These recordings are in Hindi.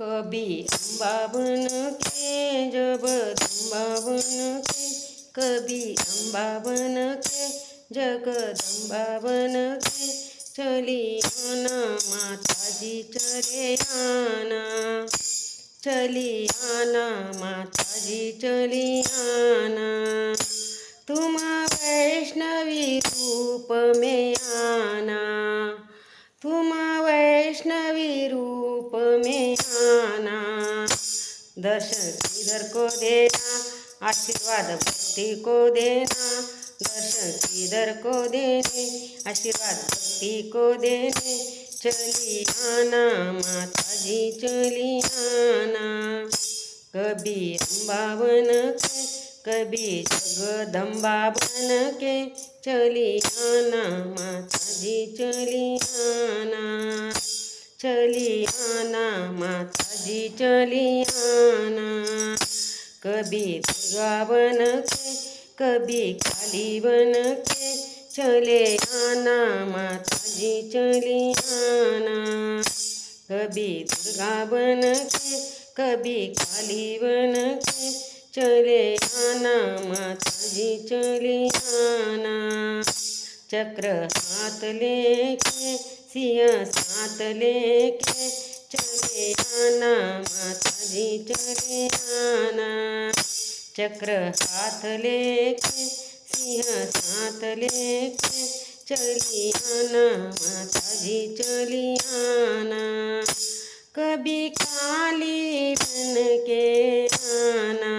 कभी अम्बाबन के जगदम्बा बन के, कभी अम्बाबन के जगदम्बा बन के, चली आना माताजी चले आना, चली आना माताजी चली आना। तुम वैष्णवी दर्शन किधर को देना, आशीर्वाद भक्ति को देना। दर्शन किधर को देने, आशीर्वाद भक्ति को देने। चली आना माता जी चली आना। कभी अम्बा बन के, कभी जगदम्बा बन के। चली आना माता जी चली आना। चली आना माता जी चली आना कभी दुर्गा बन के, कभी काली बन के चले आना माता जी चली आना कभी दुर्गा बन के, कभी काली बन के चले आना माता जी चली आना चक्र हाथ लेके सिया साथ लेके चले आना माता जी चले आना। चक्र हाथ लेके, सिंह साथ लेके चली आना माता जी चली आना। कभी काली बन के आना,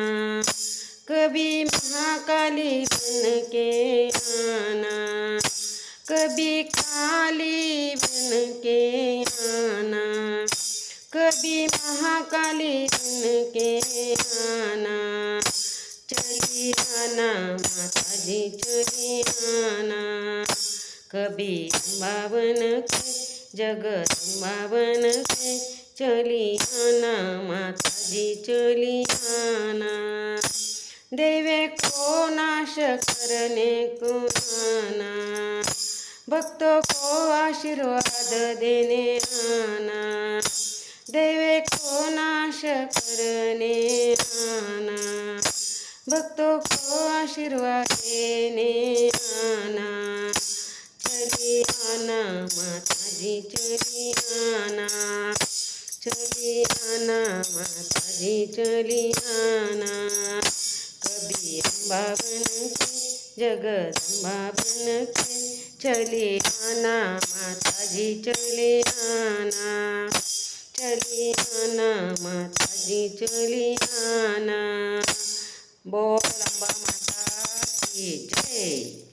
कभी महाकाली बन के कभी काली बन के आना, कभी महाकाली बन के आना, चली आना माता जी चली आना। कभी बावन के जगदम्बा बन के चली आना माता जी चली आना। देवे को नाश करने को आना। भक्तों को आशीर्वाद देने आना। देवे को नाश करने आना। भक्तों को आशीर्वाद देने आना। चली आना माता जी चली आना। चली आना माता जी चली आना। कभी अम्बा बन के जगदम्बा बन के। चले आना माता जी चले आना चले आना माता जी चली आना बोल अंबा माता की जय।